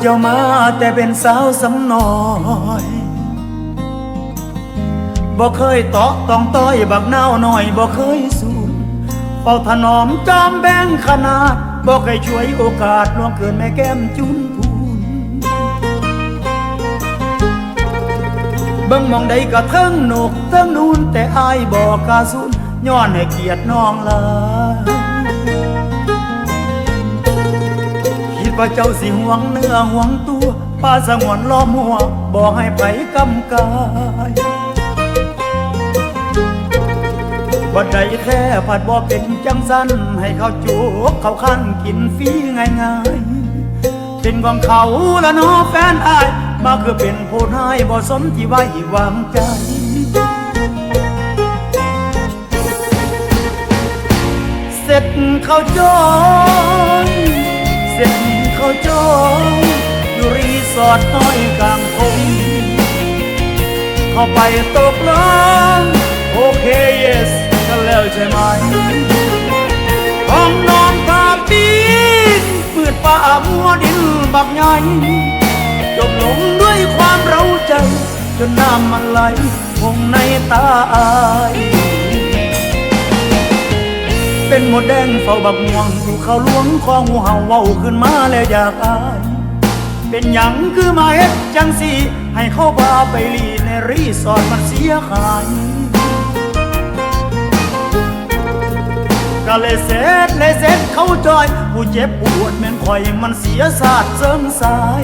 เจ้ามาแต่เป็นสาวสำน้อยบ่เคยตาะต้องต้อยบักเน่าหน่อยบ่เคยสูนเฝ้าถนอมจอมแบ่งขนาดบ่เคยช่วยโอกาสล่วงเกินแม่แก้มจุนพูนเบิ่งมองใดก็เทิงหนกเทิงนูนแต่อายบอกกาสุนย้อนให้เกียรติน้องลา ว่าเจ้าสิห่วงเนื้อห่วงตัวป้าสงวนล้อมหัวบอกให้ไผกำกายบ่ได้แค่ผัดบ่เป็นจังสันให้เขาจุกเขาคันกินฟรีง่ายๆเป็นของเขาละน้อแฟนอาย มาคือเป็นผู้นายบ่สมที่ไว้วางใจเสร็จเขาจอยเสร็จ จอยอยู่รีสอร์ทน้อยกลางทงเข้าไปตกลงโอเค yes กันแล้วใช่ไหมห้องนอนผ้าปีนมืดป่ามัวดินบักใหญ่จบลงด้วยความเราใจ จนน้ำมันไหลคงในตาอาย เป็นหมดแดงเฝ้าบักม่วงอยู่เขาหลวงของงูเห่าเว้าขึ้นมาแล้วอยากอาย เป็นหยังคือมาเฮ็ดจังสีให้เขาพาไปลีในรีสอร์ทมันเสียหายก็เลยเสร็จเลยเสร็จเขาจอย ผู้เจ็บปวดแม่นคอยมันเสียศาสตร์เสริมสาย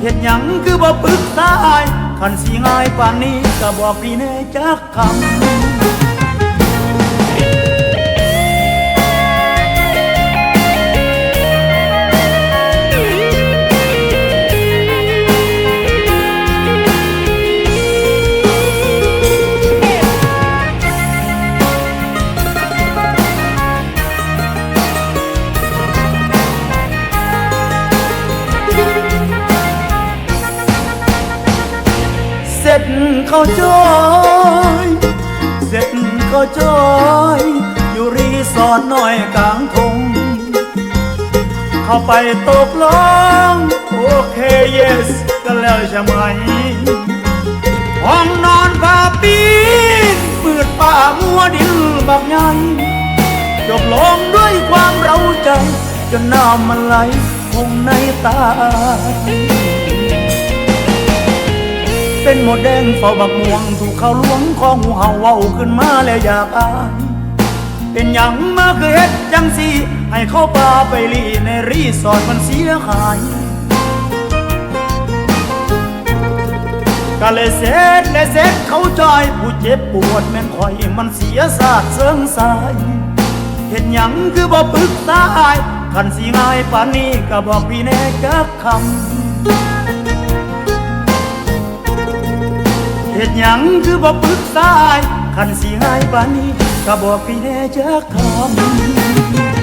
เหตุหยังคือบ่ปรึกษาอายคันสีง่ายป่านนี้ก็บอกพี่แน่จักคำ ข้าจอยเสร็จเขาจอย อยู่รีสอร์ทน้อยกลางทงเข้าไปตกลงโอเค yes กันแล้วใช่ไหม ห้องนอนผ้าปีนมืดป่ามัวดินบักใหญ่จบลงด้วยความเราใจจนน้ำมันไหลคงในตา เป็นหมดแดงเฝ้าบักม่วง ถูกเขาหลวงของหูเห่าเว้าขึ้นมาแล้วอยากอายเป็นหยังมาคือเฮ็ดจังสีให้เขาพาไปลีในรีสอร์ทมันเสียหายก็เลยเสร็จเลยเสร็จเขาจอยผู้เจ็บปวดแม่นคอยมันเสียศาสตร์เสริงสายเห็นหยังคือบ่ปรึกษาอายคันสีง่ายปานนี้ก็บอกพี่แน่จักคำ เหตุหยังคือบ่ปรึกษาคันสิง่ายบานนี้ก็บอกพี่แน่จักคำ